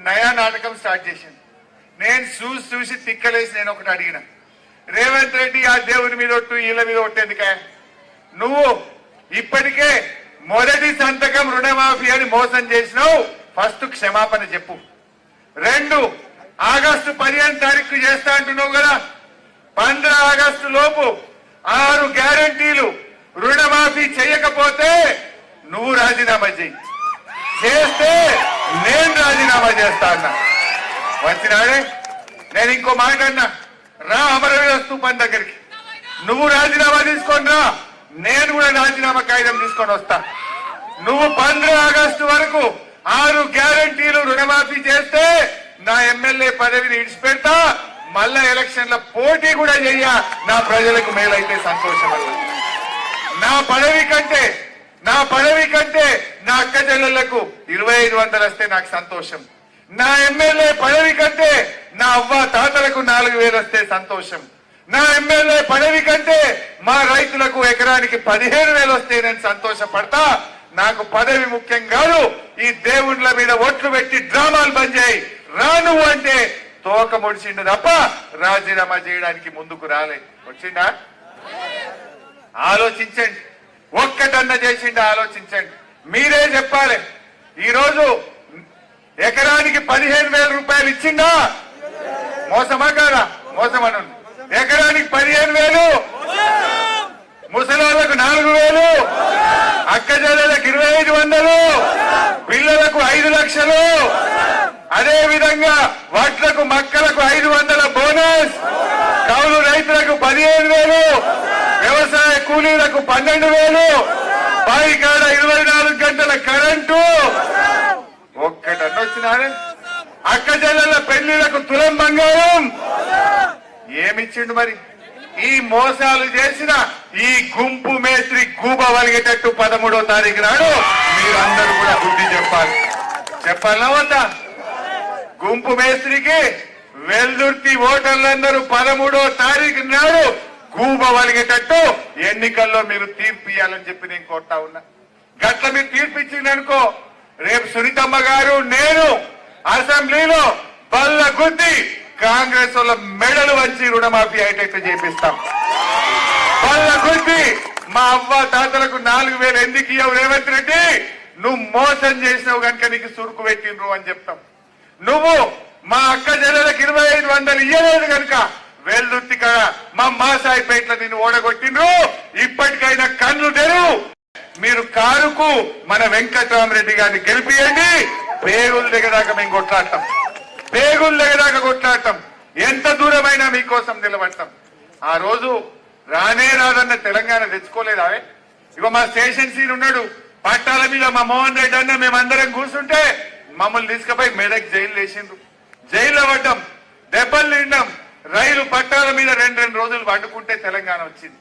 నయా నాటకం స్టార్ట్ చేసింది. నేను చూసి చూసి తిక్కలేసి నేను ఒకటి అడిగిన. రేవంత్ రెడ్డి ఆ దేవుని మీద ఒట్టు ఇళ్ళ మీద ఒట్టు ఎందుకే? నువ్వు ఇప్పటికే మొదటి సంతకం రుణమాఫీ అని మోసం చేసినావు. ఫస్ట్ క్షమాపణ చెప్పు. రెండు ఆగస్టు పదిహేను తారీఖు చేస్తా అంటున్నావు కదా. పంద్ర ఆగస్టు లోపు ఆరు గ్యారంటీలు రుణమాఫీ చేయకపోతే నువ్వు రాజీనామా చేయి. చేస్తే నేను రాజీనామా చేస్తా అన్నా. వచ్చినాడే నేను ఇంకో మాట అన్నా. రా అమరవీర స్థూపం దగ్గరికి. నువ్వు రాజీనామా తీసుకొని రా. నేను కూడా రాజీనామా కాగితం తీసుకొని వస్తా. నువ్వు పంద్ర ఆగస్టు వరకు ఆరు గ్యారంటీలు రుణమాఫీ చేస్తే నా ఎమ్మెల్యే పదవిని ఇడిచిపెడతా మళ్ళా ఎలక్షన్ల పోటీ కూడా చెయ్య. నా ప్రజలకు మేలైతే సంతోషం నా పదవి కంటే నా పదవి కంటే నా అక్క చెల్లెళ్ళకు ఇరవై ఐదు వందలు వస్తే నాకు సంతోషం. నా ఎమ్మెల్యే పదవి కంటే నా అవ్వ తాతలకు నాలుగు వేలు వస్తే సంతోషం. నా ఎమ్మెల్యే పదవి కంటే మా రైతులకు ఎకరానికి పదిహేను వేలు వస్తే నేను సంతోషపడతా. నాకు పదవి ముఖ్యం కాదు. ఈ దేవుళ్ళ మీద ఒట్లు పెట్టి డ్రామాలు బంద్ చేయి. రాను అంటే తోక ముడిచిండు తప్ప రాజీనామా చేయడానికి ముందుకు రాలే. వచ్చిందా? ఆలోచించండి. ఒక్కటన్న చేసిండి ఆలోచించండి. మీరే చెప్పాలి. ఈరోజు ఎకరానికి పదిహేను వేల రూపాయలు ఇచ్చిందా? మోసమా కాదా? మోసమను ఎకరానికి పదిహేను వేలు? ముసలాళ్ళకు నాలుగు వేలు? అక్కజల్లలకు ఇరవై ఐదు వందలు? పిల్లలకు ఐదు లక్షలు? అదే విధంగా వడ్లకు మక్కలకు ఐదు వందల బోనస్? కౌలు రైతులకు పదిహేను వేలు? కూలీలకు పన్నెండు వేలు. పైకాడ కాడ ఇరవై నాలుగు గంటల కరెంటు. ఒక్కటన్న వచ్చినారే అక్క చెల్లెల పెళ్ళిలకు తులం బంగారం. ఏమిచ్చిండు మరి? ఈ మోసాలు చేసిన ఈ గుంపు మేస్త్రి గూబ వలిగేటట్టు పదమూడో తారీఖు నాడు మీరందరూ కూడా బుద్ధి చెప్పాలి. చెప్పాలనా వద్దా? గుంపు మేస్త్రికి వెల్దుర్తి ఓటర్లందరూ పదమూడో తారీఖు నాడు గూబ వలిగేటట్టు ఎన్నికల్లో మీరు తీర్పు ఇవ్వాలని చెప్పి నేను కోరుతా ఉన్నా. గట్ల మీరు తీర్పు ఇచ్చిందనుకో రేపు సునీతమ్మ గారు నేను అసెంబ్లీలో బల్ల గుద్ది కాంగ్రెస్ వాళ్ళ మెడలు వచ్చి రుణమాఫీ అయ్యేటట్టు చేపిస్తాం. బల్ల గుద్ది మా అవ్వ తాతలకు నాలుగు వేలు ఎందుకు ఇవ్వవు రేవంత్ రెడ్డి? నువ్వు మోసం చేసినావు కనుక నీకు సురుకు పెట్టినరు అని చెప్తాం. నువ్వు మా అక్క చెల్లెలకు ఇరవై ఐదు వందలు ఇయ్యలేదు కనుక వేల్దుర్తి కదా మా మాసాయిపేటలో నిన్ను ఓడగొట్టిండ్రు. ఇప్పటికైనా కన్ను తెరు. మీరు కారుకు మన వెంకటరామరెడ్డి గారిని గెలిపియండి. పేగుల దగ్గర మేము కొట్లాడటం పేగుల దగ్గర కొట్లాడటం ఎంత దూరమైనా మీకోసం నిలబడటం ఆ రోజు రానే రాదన్న తెలంగాణ తెచ్చుకోలేదావే ఇక మా స్టేషన్ సీన్ ఉన్నాడు. పట్టాల మీద మా మోహన్ రెడ్డి అన్న మేమందరం కూర్చుంటే మమ్మల్ని తీసుకుపోయి మెదక్ జైలు వేసిండ్రు జైల్లో పడ్డాం. దెబ్బలు తింటాం రైలు పట్టాల మీద రెండు రెండు రోజులు పండుకుంటే తెలంగాణ వచ్చింది.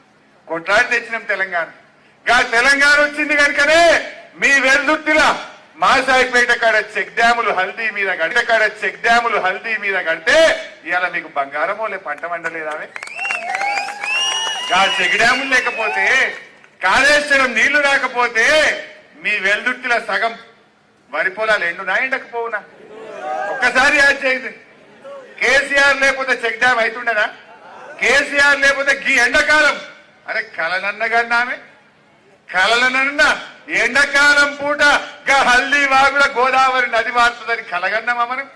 కొట్లాడి తెచ్చినాం తెలంగాణ. గా తెలంగాణ వచ్చింది కనుకనే మీ వెల్దుర్తిలా మాసాయిపేట కాడ చెక్ డ్యాములు హల్దీ మీద కడితే కాడ చెక్ డ్యాములు హల్దీ మీద కడితే ఇవాళ మీకు బంగారమో లే పంట మండలేదామే గా చెక్ డ్యాములు లేకపోతే కాళేశ్వరం నీళ్ళు రాకపోతే మీ వెల్దుర్తిల సగం వరి పొలాలు ఎండునా ఎండకపోవునా ఒక్కసారి యాడ్ చేయండి. కేసీఆర్ లేకపోతే చెక్ డ్యామ్ అవుతుండేనా కేసీఆర్ లేకపోతే గీ ఎండాకాలం. అరే కలనన్నగారిని ఆమె. కలలనన్న ఎండాకాలం పూట గా హల్దీ వాగుల గోదావరి నది వారుతుందని కలగన్నామా మనం?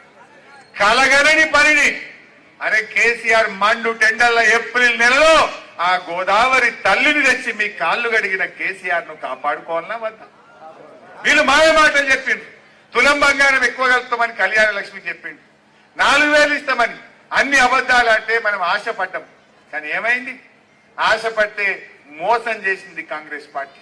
కలగనని పనిని. అరే కేసీఆర్ మండు టెండర్ల ఏప్రిల్ నెలలో ఆ గోదావరి తల్లిని తెచ్చి మీ కాళ్ళు గడిగిన కేసీఆర్ను కాపాడుకోవాలన్నా వద్దా? వీళ్ళు మాయ మాటలు చెప్పిండ్రు. తులం బంగారం ఎక్కువ కలుపుతామని కళ్యాణ లక్ష్మి చెప్పిండు నాలుగు వేలు ఇస్తామని. అన్ని అబద్ధాలు అంటే మనం ఆశపడ్డాం. కానీ ఏమైంది? ఆశపడితే మోసం చేసింది కాంగ్రెస్ పార్టీ.